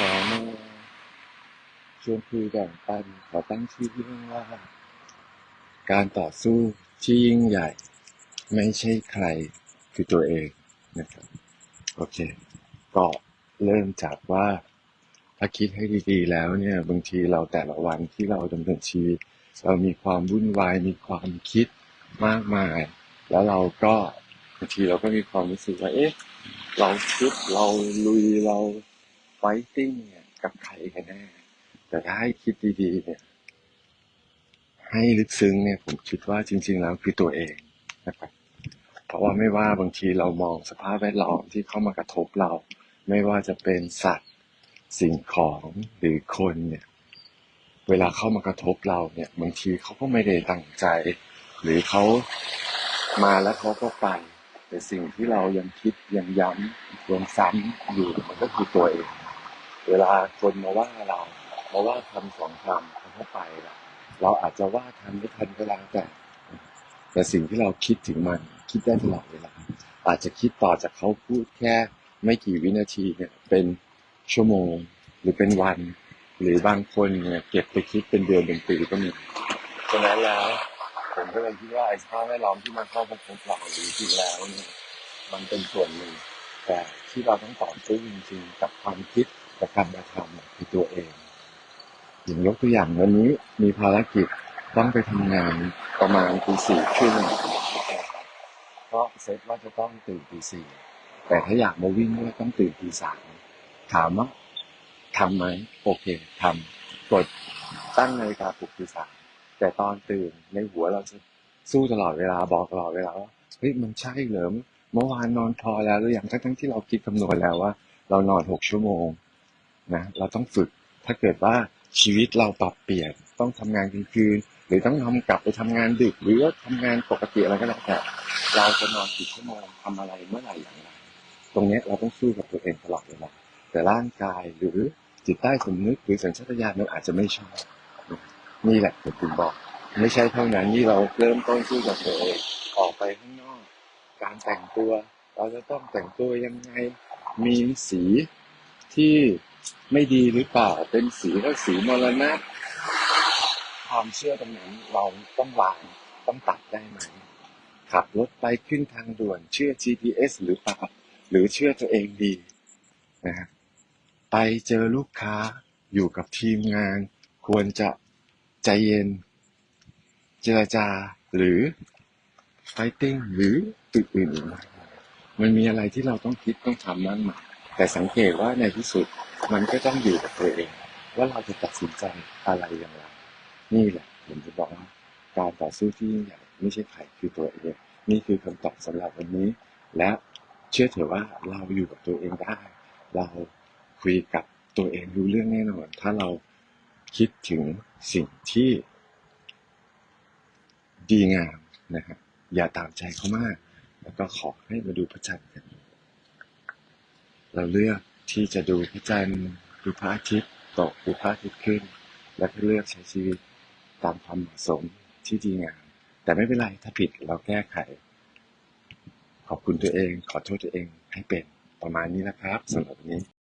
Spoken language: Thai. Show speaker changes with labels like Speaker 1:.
Speaker 1: ขอมาชวนคุยแบ่งปันขอตั้งชื่อเรื่องว่า การต่อสู้ที่ยิ่งใหญ่ ไม่ใช่ใครคือตัวเองนะครับ โอเค ก็เริ่มจากว่าถ้าคิดให้ดีๆ แล้วเนี่ย บางทีเราแต่ละวันที่เราดำเนินชีวิต เรามีความวุ่นวายมีความคิดมากมาย แล้วเราก็บางทีเราก็มีความรู้สึกว่าเอ๊ะ เราคิดเราลุยเรา ไฟติ้งเนี่ยกับใครกันแน่ แต่ถ้าให้คิดดีๆเนี่ย ให้ลึกซึ้งเนี่ยผมคิดว่าจริง ๆ แล้วคือตัวเองนะครับ เพราะว่าไม่ว่าบางทีเรามองสภาพแวดล้อมที่เข้ามากระทบเรา ไม่ว่าจะเป็นสัตว์สิ่งของหรือคนเนี่ย เวลาเข้ามากระทบเราเนี่ย บางทีเขาก็ไม่ได้ตั้งใจ หรือเขามาแล้วเขาก็ไปแต่สิ่งที่เรายังคิดยังย้ำยังซ้ำอยู่มันก็คือตัวเอง เวลาคนมาว่าเรามาว่าคำสองคำเข้าไปล้วเราอาจจะว่าทันไม่ทันก็แล้วแต่ แต่สิ่งที่เราคิดถึงมันคิดได้ตลอดเวลาอาจจะคิดต่อจากเขาพูดแค่ไม่กี่วินาทีเนี่ยเป็นชั่วโมงหรือเป็นวัน หรือบางคนเนี่ยเก็บไปคิดเป็นเดือนเป็นปีก็มีฉะนั้นแล้วผมก็เลยคิดว่าไอ้สภาพแวดล้อมที่มันเข้ามาพบเราจริงๆแล้วเนี่ยมันเป็นส่วนหนึ่งแต่ที่เราต้องต่อสู้จริงๆกับความคิด กับการกระทำคือตัวเอง อย่างยกตัวอย่างวันนี้มีภารกิจต้องไปทำงานประมาณตีสี่ครึ่งเพราะเซตว่าจะต้องตื่นตีสี่แต่ถ้าอยากมาวิ่งก็ต้องตื่นตีสามถามว่าทำไหมโอเคทำกดตั้งนาฬิกาปลุกตีสามแต่ตอนตื่นในหัวเราจะสู้ตลอดเวลาบอกตลอดเวลาว่าเฮ้ยมันใช่เหรอเมื่อวานนอนพอแล้วหรือยังทั้งที่เราคิดคำนวณแล้วว่า เรานอนหกชั่วโมง นะเราต้องฝึกถ้าเกิดว่าชีวิตเราปรับเปลี่ยนต้องทำงานกลางคืน หรือต้องทำกลับไปทำงานดึก หรือว่าทำงานปกติอะไรก็แล้วแต่เราจะนอนกี่ชั่วโมงทำอะไรเมื่อไหร่อย่างไรตรงนี้เราต้องสู้กับตัวเองตลอดเวลาแต่ร่างกายหรือจิตใต้สำนึกหรือสัญชาตญาณมันอาจจะไม่ชอบนี่แหละผมถึงบอก ไม่ใช่เท่านั้นที่เราเริ่มต้นสู้กับตัวเองออกไปข้างนอก การแต่งตัว เราจะต้องแต่งตัวยังไงมีสีที่ ไม่ดีหรือเปล่า เป็นสีก็สีมรณะความเชื่อตรงนั้นเราต้องวางต้องตัดได้ไหมขับรถไปขึ้นทางด่วน เชื่อ GPS หรือเปล่าหรือเชื่อตัวเองดีนะครับไปเจอลูกค้าอยู่กับทีมงาน ควรจะใจเย็น เจรจาหรือ fighting หรืออื่นๆมันมีอะไรที่เราต้องคิดต้องทำมากมาย แต่สังเกตว่าในที่สุดมันก็ต้องอยู่กับตัวเอง ว่าเราจะตัดสินใจอะไรอย่างไรนี่แหละผมจะบอกว่าการต่อสู้ที่ยิ่งใหญ่ไม่ใช่ใครคือตัวเอง นี่คือคำตอบสำหรับวันนี้ และเชื่อเถอะว่าเราอยู่กับตัวเองได้ เราคุยกับตัวเองรู้เรื่องแน่นอน ถ้าเราคิดถึงสิ่งที่ดีงามนะครับอย่าตามใจเขามาก แล้วก็ขอให้มาดูพระจันทร์กัน เราเลือกที่จะดูพระจันทร์ดูพระอาทิตย์ตกดูพระอาทิตย์ขึ้น และก็เลือกใช้ชีวิตตามความเหมาะสมที่ดีงามแต่ไม่เป็นไรถ้าผิดเราแก้ไข ขอบคุณตัวเอง ขอโทษตัวเองให้เป็นประมาณนี้นะครับสำหรับวันนี้